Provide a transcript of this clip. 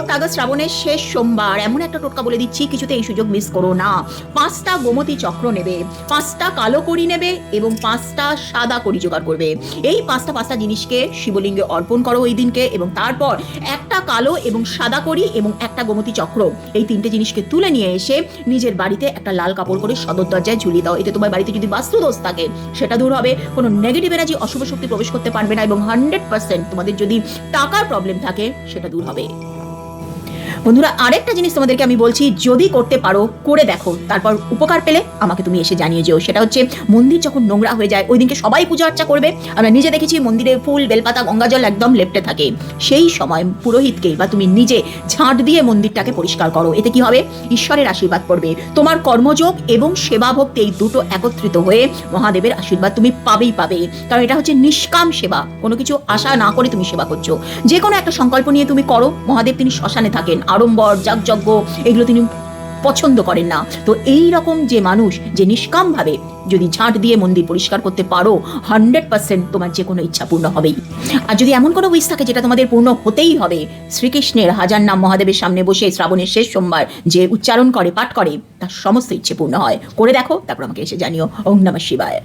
Fourth August শ্রাবণের শেষ সোমবার, এমন একটা টোটকা বলে দিচ্ছি কিছুতে এই সুযোগ মিস করো না। পাঁচটা গোমতী চক্র নেবে, পাঁচটা কালো করি নেবে এবং পাঁচটা সাদা করি জোগাড় করবে। এই পাঁচটা পাঁচটা জিনিসকে শিবলিঙ্গে অর্পণ করো ওই দিনকে এবং তারপর একটা কালো এবং সাদা করি এবং একটা গোমতী চক্র। এই তিনটে জিনিসকে তুলে নিয়ে এসে নিজের বাড়িতে একটা লাল কাপড় করে সদর দরজায় ঝুলিয়ে দাও। এতে তোমার বাড়িতে যদি বাস্তু দোষ থাকে, সেটা দূর হবে। কোনো নেগেটিভ এনার্জি অশুভ শক্তি প্রবেশ করতে পারবে না এবং হান্ড্রেড পার্সেন্ট তোমাদের যদি টাকার প্রবলেম থাকে, সেটা দূর হবে। বন্ধুরা, আরেকটা জিনিস তোমাদেরকে আমি বলছি, যদি করতে পারো, করে দেখো। তারপর উপকার পেলে আমাকে তুমি এসে জানিয়ে যেও। সেটা হচ্ছে, মন্দির যখন নোংরা হয়ে যায় ওই দিনকে সবাই পূজা অর্চা করবে। আমরা নিজে দেখেছি, মন্দিরে ফুল, বেলপাতা গঙ্গাজল একদম লেপটে থাকে। সেই সময় পুরোহিতকে বা তুমি নিজে ঝাঁট দিয়ে মন্দিরটাকে পরিষ্কার করো। এতে কি হবে? ঈশ্বরের আশীর্বাদ পড়বে। তোমার কর্মযোগ এবং সেবা এই দুটো একত্রিত হয়ে মহাদেবের আশীর্বাদ তুমি পাবেই পাবে। কারণ এটা হচ্ছে নিষ্কাম সেবা। কোনো কিছু আশা না করে তুমি সেবা করছ। যে কোনো একটা সংকল্প নিয়ে তুমি করো। মহাদেব তিনি শ্মশানে থাকেন। আড়ম্বর, যাগযজ্ঞ, এগুলো তিনি পছন্দ করেন না। তো এই রকম যে মানুষ, যে নিষ্কামভাবে যদি ঝাঁট দিয়ে মন্দির পরিষ্কার করতে পারো হান্ড্রেড পার্সেন্ট তোমার যে কোনো ইচ্ছা পূর্ণ হবেই। আর যদি এমন কোনো উইশ থাকে যেটা তোমাদের পূর্ণ হতেই হবে, শ্রীকৃষ্ণের হাজার নাম মহাদেবের সামনে বসে শ্রাবণের শেষ সোমবার যে উচ্চারণ করে, পাঠ করে, তার সমস্ত ইচ্ছে পূর্ণ হয়। করে দেখো, তারপর আমাকে এসে জানিও। ওম নমঃ শিবায়।